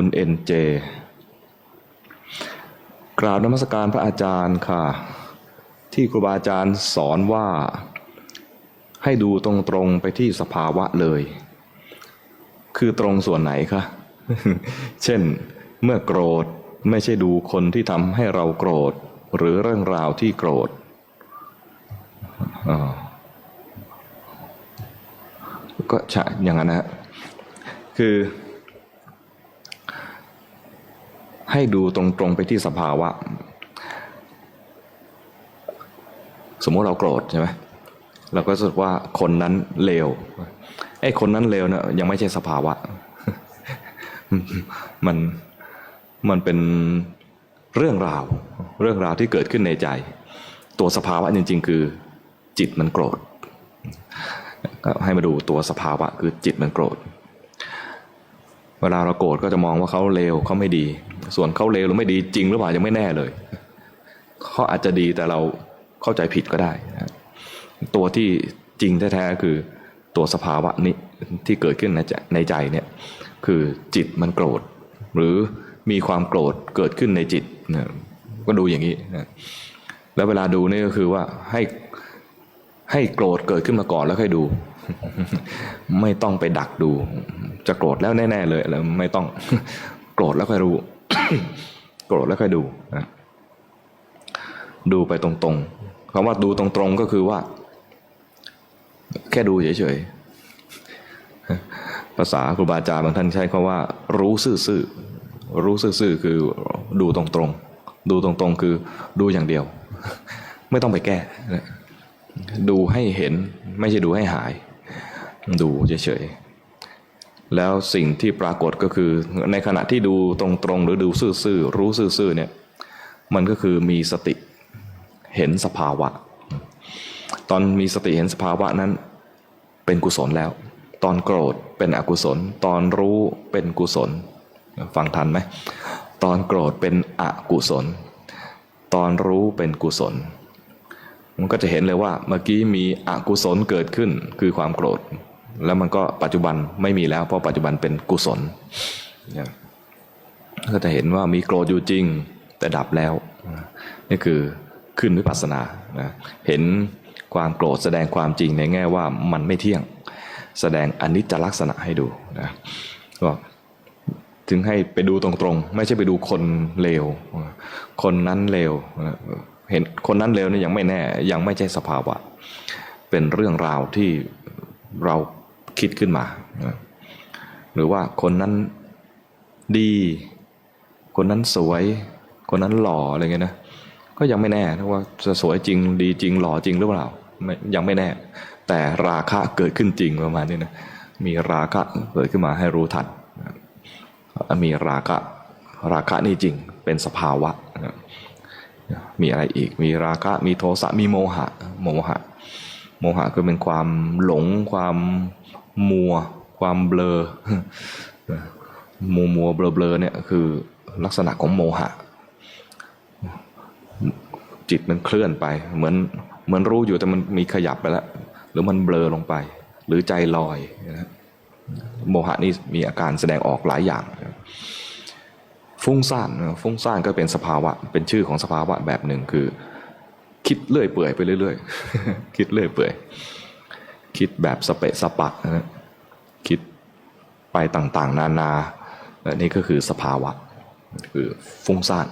คุณเอ็นเจ กราบนมัสการพระอาจารย์ค่ะ ที่ครูบาอาจารย์สอนว่า ให้ดูตรงๆไปที่สภาวะเลย คือตรงส่วนไหนคะ เช่น เมื่อโกรธไม่ใช่ดูคนที่ทำให้เราโกรธ หรือเรื่องราวที่โกรธก็ใช่อย่างนั้นนะฮะคือ ให้ดูตรงๆไปที่สภาวะ สมมติเราโกรธใช่ไหมเราก็รู้สึกว่าคนนั้นเลวไอ้คนนั้นเลวเนี่ยยังไม่ใช่สภาวะ มันมันเป็นเรื่องราว เรื่องราวที่เกิดขึ้นในใจ ตัวสภาวะจริง ๆ คือ จิตมันโกรธให้มาดูตัวสภาวะคือจิตมันโกรธ เวลาเราโกรธก็จะมองว่าเขาเลวเขาไม่ดี ส่วนเขาเลวหรือไม่ดีจริงหรือเปล่ายังไม่แน่เลยเขาอาจจะดีแต่เราเข้าใจผิดก็ได้ ตัวที่จริงแท้ๆคือตัวสภาวะนี้ที่เกิดขึ้นในใจในใจเนี่ยคือจิตมันโกรธ หรือมีความโกรธเกิดขึ้นในจิตนะก็ดูอย่างนี้นะแล้วเวลาดูนี่ก็คือว่าให้ให้โกรธเกิดขึ้นมาก่อนแล้วค่อยดู ไม่ต้องไปดักดู จะโกรธแล้วแน่ ๆ เลยแล้วไม่ต้องโกรธแล้วค่อยรู้ โกรธแล้วค่อยดูนะดูไปตรงๆคำว่าดูตรงๆก็คือว่า แค่ดูเฉยๆภาษาครูบาอาจารย์บางท่านใช้คำว่า รู้ซื่อๆรู้ซื่อๆคือดูตรงๆ ดูตรงๆ คือดูอย่างเดียว ไม่ต้องไปแก้ ดูให้เห็นไม่ใช่ดูให้หาย ดูเฉยๆ แล้วสิ่งที่ปรากฏก็คือในขณะที่ดูตรงๆ หรือดูซื่อๆรู้ซื่อๆเนี่ยมันก็คือมีสติเห็นสภาวะ ตอนมีสติเห็นสภาวะนั้นเป็นกุศลแล้ว ตอนโกรธเป็นอกุศล ตอนรู้เป็นกุศล ฟังทันไหมตอนโกรธเป็นอกุศล ตอนรู้เป็นกุศล มันก็จะเห็นเลยว่าเมื่อกี้มีอกุศลเกิดขึ้นคือความโกรธ แล้วมันก็ปัจจุบันไม่มีแล้ว เพราะปัจจุบันเป็นกุศลนะก็จะเห็นว่ามีโกรธอยู่จริง แต่ดับแล้ว นี่คือขึ้นวิปัสสนาเห็นความโกรธแสดงความจริงในแง่ว่ามันไม่เที่ยง แสดงอนิจจลักษณะให้ดูนะก็ถึงให้ไปดูตรงๆ ไม่ใช่ไปดูคนเลว คนนั้นเลวเห็นคนนั้นเลวนี่ยังไม่แน่ยังไม่ใช่สภาวะ เป็นเรื่องราวที่เรา คิดขึ้นมา หรือว่าคนนั้นดี คนนั้นสวย คนนั้นหล่ออะไรเงี้ยนะ ก็ยังไม่แน่นะว่าจะสวยจริงดีจริงหล่อจริงหรือเปล่ายังไม่แน่ แต่ราคะเกิดขึ้นจริงประมาณนี้นะมีราคะเกิดขึ้นมาให้รู้ทันมีราคะราคะนี่จริงเป็นสภาวะ มีอะไรอีก มีราคะ มีโทสะ มีโมหะ โมหะ โมหะก็เป็นความหลง ความมัว ความเบลอมัวมัวเบลอเบลอเนี่ยคือลักษณะของโมหะ จิตมันเคลื่อนไป เหมือนเหมือนรู้อยู่แต่มันมีขยับไปแล้ว หรือมันเบลอลงไป หรือใจลอยนะโมหะนี่มีอาการแสดงออกหลายอย่าง ฟุ้งซ่านฟุ้งซ่านก็เป็นสภาวะเป็นชื่อของสภาวะแบบหนึ่งคือ คิดเลื่อยเปื่อยไปเรื่อยๆ คิดเลื่อยเปื่อย คิดแบบสเปะสปะนะคิดไปต่างๆ นานานี่ก็คือสภาวะ คือฟุ้งซ่าน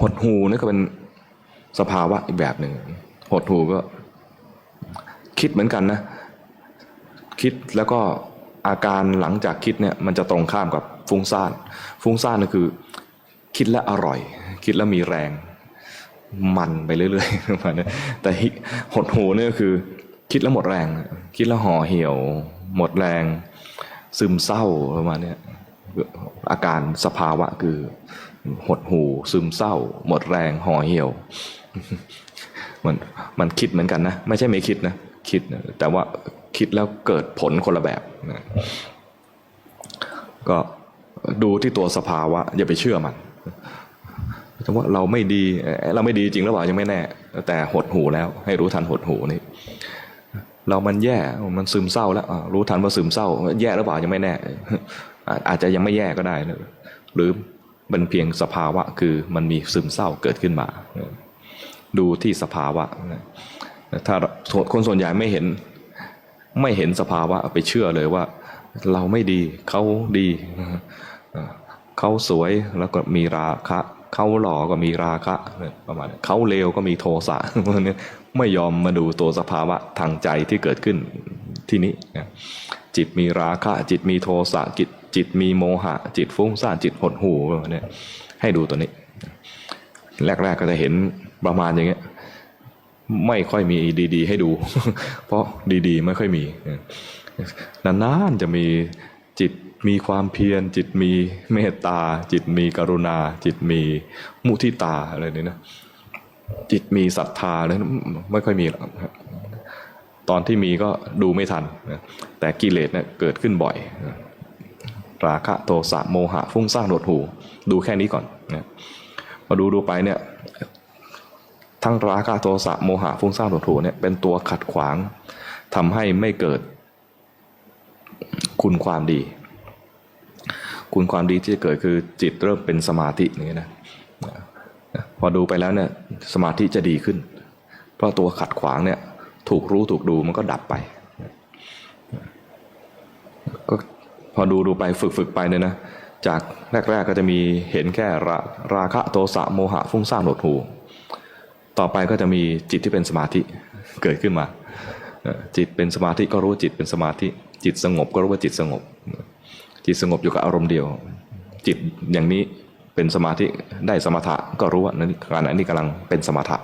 หดหูนี่ก็เป็นสภาวะอีกแบบหนึ่งหดหูก็คิดเหมือนกันนะ คิดแล้วก็อาการหลังจากคิดเนี่ยมันจะตรงข้ามกับฟุ้งซ่านฟุ้งซ่านก็คือ คิดแล้วอร่อย คิดแล้วมีแรง มันไปเรื่อยๆประมาณนี้แต่หดหูเนี่ยคือ คิดแล้วหมดแรง คิดแล้วห่อเหี่ยว หมดแรง ซึมเศร้าประมาณนี้อาการสภาวะคือหดหูซึมเศร้า หมดแรงห่อเหี่ยว มันมันคิดเหมือนกันนะ ไม่ใช่ไม่คิดนะ คิดนะแต่ว่าคิดแล้วเกิดผลคนละแบบนะก็ดูที่ตัวสภาวะ อย่าไปเชื่อมัน แต่ว่าเราไม่ดีเราไม่ดีจริงหรือเปล่ายังไม่แน่ แต่หดหูแล้วให้รู้ทันหดหูนี่เรามันแย่มันซึมเศร้าแล้วรู้ทันว่าซึมเศร้า แย่หรือเปล่ายังไม่แน่ อาจจะยังไม่แย่ก็ได้นะหรือเป็นเพียงสภาวะคือมันมีซึมเศร้าเกิดขึ้นมา ดูที่สภาวะนะถ้าคนส่วนใหญ่ไม่เห็นไม่เห็นสภาวะไปเชื่อเลยว่า เราไม่ดีเขาดีเขาสวยแล้วก็มีราคะ เขาหล่อก็มีราคะประมาณเขาเลวก็มีโทสะพวกนี้ไม่ยอมมาดูตัวสภาวะทางใจที่เกิดขึ้นที่นี้นะจิตมีราคะ จิตมีโทสะจิตจิตมีโมหะ จิตฟุ้งซ่านจิตหดหู่ประมาณนี้ให้ดูตัวนี้ แรกๆก็จะเห็นประมาณอย่างเงี้ยไม่ค่อยมีดี ๆ ให้ดู เพราะดี ๆ ไม่ค่อยมีนานๆจะมีจิต มีความเพียรจิตมีเมตตา จิตมีกรุณา จิตมีมุทิตาอะไรนี่นะจิตมีศรัทธาอะไรไม่ค่อยมีหรอกครับตอนที่มีก็ดูไม่ทันนะแต่กิเลสเนี่ยเกิดขึ้นบ่อยนะราคะโทสะโมหะฟุ้งซ่านหดหู ดูแค่นี้ก่อนนะพอดูดูไปเนี่ยทั้งราคะโทสะโมหะฟุ้งซ่านหดหูเนี่ยเป็นตัวขัดขวางทำให้ไม่เกิดคุณความดี คุณความดีที่จะเกิดคือจิตเริ่มเป็นสมาธิอย่างนี้นะพอดูไปแล้วเนี่ยสมาธิจะดีขึ้น เพราะตัวขัดขวางเนี่ยถูกรู้ถูกดูมันก็ดับไปก็พอดูดูไปฝึกฝึกไปเนี่ยนะจากแรกๆก็จะมีเห็นแค่ราราคะโทสะโมหะฟุ้งซ่านหดหูต่อไปก็จะมีจิตที่เป็นสมาธิเกิดขึ้นมา จิตเป็นสมาธิก็รู้จิตเป็นสมาธิ จิตสงบก็รู้ว่าจิตสงบ จิตสงบอยู่กับอารมณ์เดียว จิตอย่างนี้เป็นสมาธิได้สมถะก็รู้ว่านั้นขณะนี้กำลังเป็นสมถะ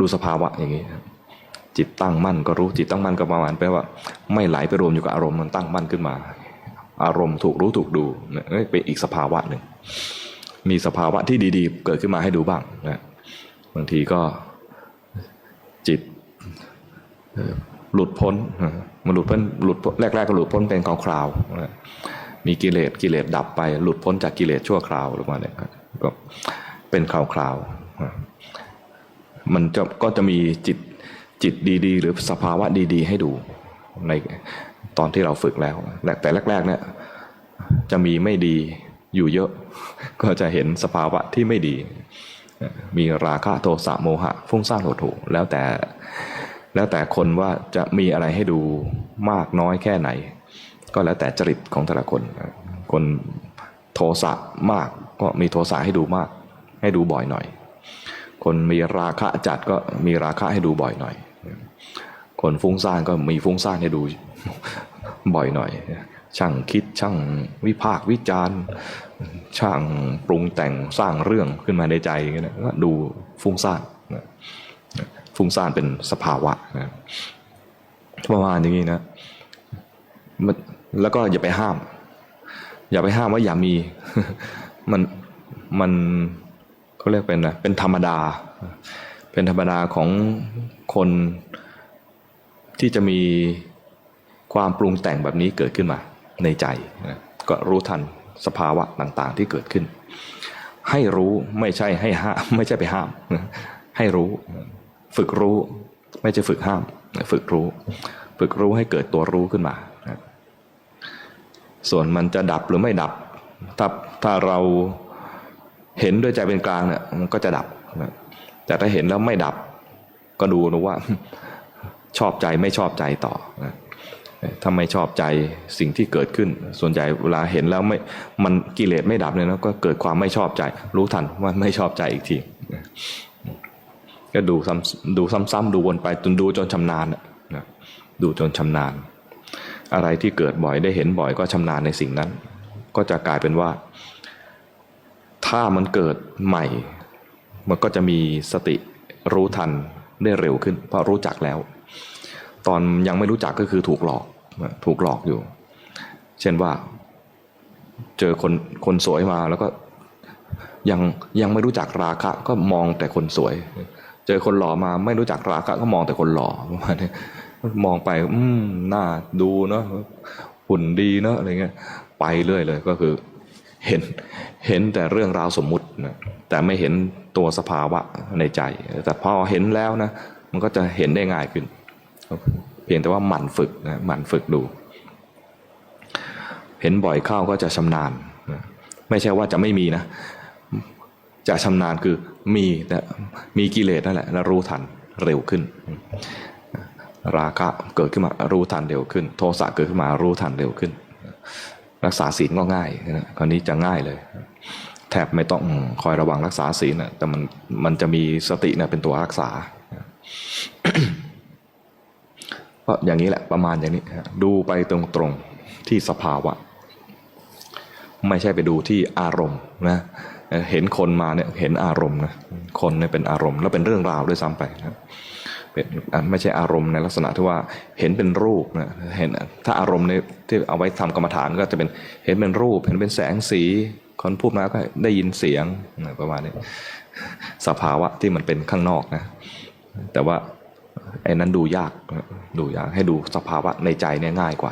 ดูสภาวะอย่างนี้ จิตตั้งมั่นก็รู้จิตตั้งมั่นก็ประมาณแปลว่า ไม่ไหลไปรวมอยู่กับอารมณ์มันตั้งมั่นขึ้นมา อารมณ์ถูกรู้ถูกดูเป็นอีกสภาวะหนึ่ง มีสภาวะที่ดีๆ เกิดขึ้นมาให้ดูบ้างนะบางทีก็จิต หลุดพ้นมันหลุดพ้นหลุดแรกๆก็หลุดพ้นเป็นคราวๆมีกิเลสกิเลสดับไป หลุดพ้นจากกิเลสชั่วคราวหรือว่าเนี่ยก็เป็นคราวๆมันจะก็จะมีจิตจิตดี ๆ หรือสภาวะดี ๆ ให้ดูในตอนที่เราฝึกแล้ว แต่แรกๆเนี่ยจะมีไม่ดีอยู่เยอะ ก็จะเห็นสภาวะที่ไม่ดี มีราคะโทสะโมหะ ฟุ้งซ่านโหดหูแล้วแต่ แล้วแต่คนว่าจะมีอะไรให้ดูมากน้อยแค่ไหน ก็แล้วแต่จริตของแต่ละคน คนโทสะมากก็มีโทสะให้ดูมาก ให้ดูบ่อยหน่อย คนมีราคะจัดก็มีราคะให้ดูบ่อยหน่อย คนฟุ้งซ่านก็มีฟุ้งซ่านให้ดูบ่อยหน่อย ช่างคิดช่างวิพากวิจารณ์ช่างปรุงแต่งสร้างเรื่องขึ้นมาในใจอย่างเงี้ยก็ดูฟุ้งซ่าน ฟุ้งซ่านเป็นสภาวะนะประมาณอย่างนี้นะแล้วก็อย่าไปห้าม อย่าไปห้ามว่าอย่ามี มันมันเขาเรียกเป็นนะเป็นธรรมดา เป็นธรรมดาของคนที่จะมีความปรุงแต่งแบบนี้เกิดขึ้นมาในใจนะก็รู้ทันสภาวะต่างๆ ที่เกิดขึ้น ให้รู้ไม่ใช่ให้ห้ามไม่ใช่ไปห้าม ให้รู้ ฝึกรู้ไม่ใช่ฝึกห้าม ฝึกรู้ ฝึกรู้ให้เกิดตัวรู้ขึ้นมา ส่วนมันจะดับหรือไม่ดับ ถ้าถ้าเราเห็นด้วยใจเป็นกลางเนี่ยมันก็จะดับ แต่ถ้าเห็นแล้วไม่ดับ ก็ดูนะว่า ชอบใจไม่ชอบใจต่อถ้าไม่ชอบใจสิ่งที่เกิดขึ้น ส่วนใหญ่เวลาเห็นแล้วไม่มันกิเลสไม่ดับเนี่ยนะก็เกิดความไม่ชอบใจ รู้ทันว่าไม่ชอบใจอีกที ก็ดูซ้ำดูซ้ำๆดูวนไปจนดูจนชำนาญนะดูจนชำนาญ อะไรที่เกิดบ่อยได้เห็นบ่อยก็ชำนาญในสิ่งนั้น ก็จะกลายเป็นว่า ถ้ามันเกิดใหม่ มันก็จะมีสติรู้ทันได้เร็วขึ้น เพราะรู้จักแล้ว ตอนยังไม่รู้จักก็คือถูกหลอกถูกหลอกอยู่ เช่นว่า เจอคนคนสวยมาแล้วก็ยังยังไม่รู้จักราคะก็มองแต่คนสวย เจอคนหล่อมาไม่รู้จักราคะก็มองแต่คนหล่อประมาณนี้มองไป อืมหน่าดูเนาะหุ่นดีเนาะอะไรเงี้ยไปเรื่อยเลยก็คือ เห็นเห็นแต่เรื่องราวสมมุตินะแต่ไม่เห็นตัวสภาวะในใจ แต่พอเห็นแล้วนะ มันก็จะเห็นได้ง่ายขึ้น เพียงแต่ว่าหมั่นฝึกนะหมั่นฝึกดู เห็นบ่อยเข้าก็จะชำนาญนะไม่ใช่ว่าจะไม่มีนะ จะชำนาญคือ มีแต่มีกิเลสนั่นแหละแล้วรู้ทันเร็วขึ้น ราคะเกิดขึ้นมารู้ทันเร็วขึ้น โทสะเกิดขึ้นมารู้ทันเร็วขึ้น รักษาศีลก็ง่ายนะคราวนี้จะง่ายเลย แทบไม่ต้องคอยระวังรักษาศีลนะแต่มันมันจะมีสตินะเป็นตัวรักษาก็อย่างนี้แหละประมาณอย่างนี้ ดูไปตรงๆที่สภาวะ ไม่ใช่ไปดูที่อารมณ์นะ เห็นคนมาเนี่ยเห็นอารมณ์นะคนเนี่ยเป็นอารมณ์แล้วเป็นเรื่องราวด้วยซ้ำไปนะเป็นไม่ใช่อารมณ์ในลักษณะที่ว่าเห็นเป็นรูปนะเห็นถ้าอารมณ์ในที่เอาไว้ทำกรรมฐานก็จะเป็นเห็นเป็นรูป เห็นเป็นแสงสีคนพูดมาก็ได้ยินเสียงประมาณนี้สภาวะที่มันเป็นข้างนอกนะ แต่ว่าไอ้นั้นดูยากดูยากให้ดูสภาวะในใจเนี่ยง่ายกว่า